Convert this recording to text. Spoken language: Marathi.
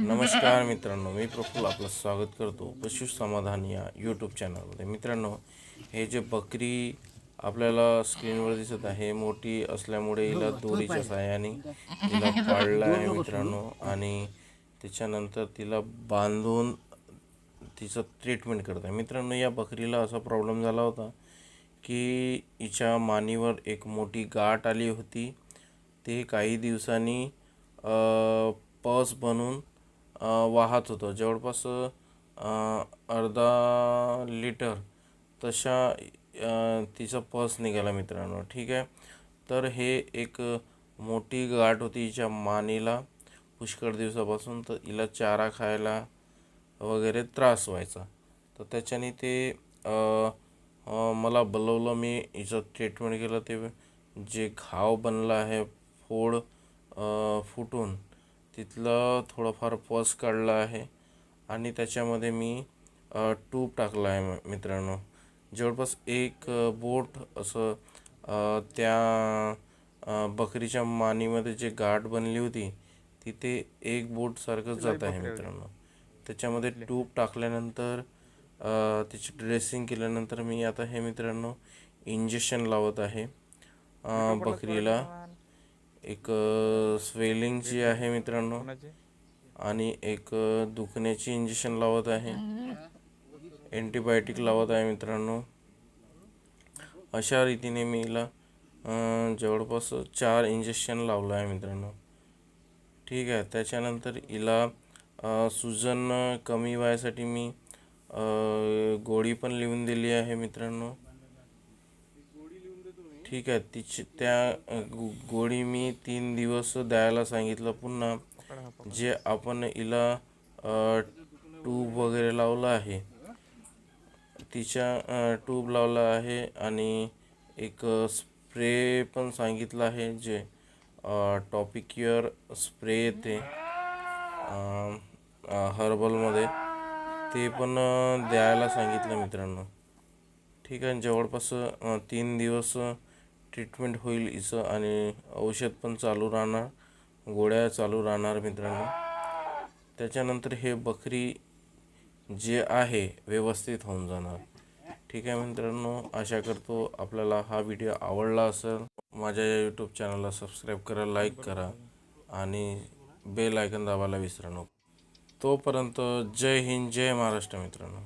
नमस्कार मित्रांनो मी प्रफुल्ल आपलं स्वागत करतो पशु समाधान या यूट्यूब चॅनलमध्ये मित्रांनो हे जे बकरी आपल्याला स्क्रीनवर दिसत आहे मोठी असल्यामुळे हिला दोरीच्या साहाय्याने तिला पाळलं आहे मित्रांनो. आणि त्याच्यानंतर तिला बांधून तिचं ट्रीटमेंट करत आहे. मित्रांनो या बकरीला असा प्रॉब्लेम झाला होता की हिच्या मानेवर एक मोठी गाठ आली होती. ते काही दिवसांनी पस बनून वाहत होतं. जवळपास अर्धा लिटर तशा तिचा पस निघाला मित्रांनो. ठीक आहे? तर हे एक मोठी गाठ होती हिच्या मानेला. पुष्कळ दिवसापासून तर हिला चारा खायला वगैरे त्रास व्हायचा. तर त्याच्याने ते मला बोलवलं. मी हिचं ट्रीटमेंट केलं. ते जे घाव बनला आहे फोड फुटून तिथलं थोडंफार पस काढलं आहे. आणि त्याच्यामध्ये मी टूब टाकलं आहे म- मित्रांनो. जवळपास एक बोट असं त्या बकरीच्या मानेमध्ये जे गाठ बनली होती तिथे एक बोटसारखं जात आहे मित्रांनो. त्याच्यामध्ये ट्यूब टाकल्यानंतर त्याची ड्रेसिंग केल्यानंतर मी आता हे मित्रांनो इंजेक्शन लावत आहे. बकरीला एक स्वेलिंग जी आहे मित्रांनो आणि एक दुखण्याची इंजेक्शन लावत आहे. अँटीबायोटिक लावत आहे मित्रांनो. अशा रीतीने मी हिला जवळपास चार इंजेक्शन लावलं आहे मित्रांनो. ठीक आहे त्याच्यानंतर हिला सुजन कमी व्हायसाठी मी गोळी पण लिहून दिली आहे मित्रांनो. ठीक आहे. तिची त्या गो- गोळी मी तीन दिवस द्यायला सांगितलं. पुन्हा जे आपण हिला ट्यूब वगैरे लावलं आहे तिच्या ट्यूब लावला आहे आणि एक स्प्रे पण सांगितलं आहे जे टॉपिक्युअर स्प्रे येते हर्बलमध्ये ते पण द्यायला सांगितलं मित्रांनो. ठीक आहे. जवळपास तीन दिवस ट्रीटमेंट होईल हिचं आणि औषध पण चालू राहणार गोळ्या चालू राहणार मित्रांनो. त्याच्यानंतर हे बकरी जे आहे व्यवस्थित होऊन जाणार. ठीक आहे मित्रांनो आशा करतो आपल्याला हा व्हिडिओ आवडला असेल. माझ्या या यूट्यूब चॅनलला सबस्क्राईब करा लाईक करा आणि बेल आयकन दाबायला विसरू नको. तोपर्यंत जय हिंद जय महाराष्ट्र मित्रांनो.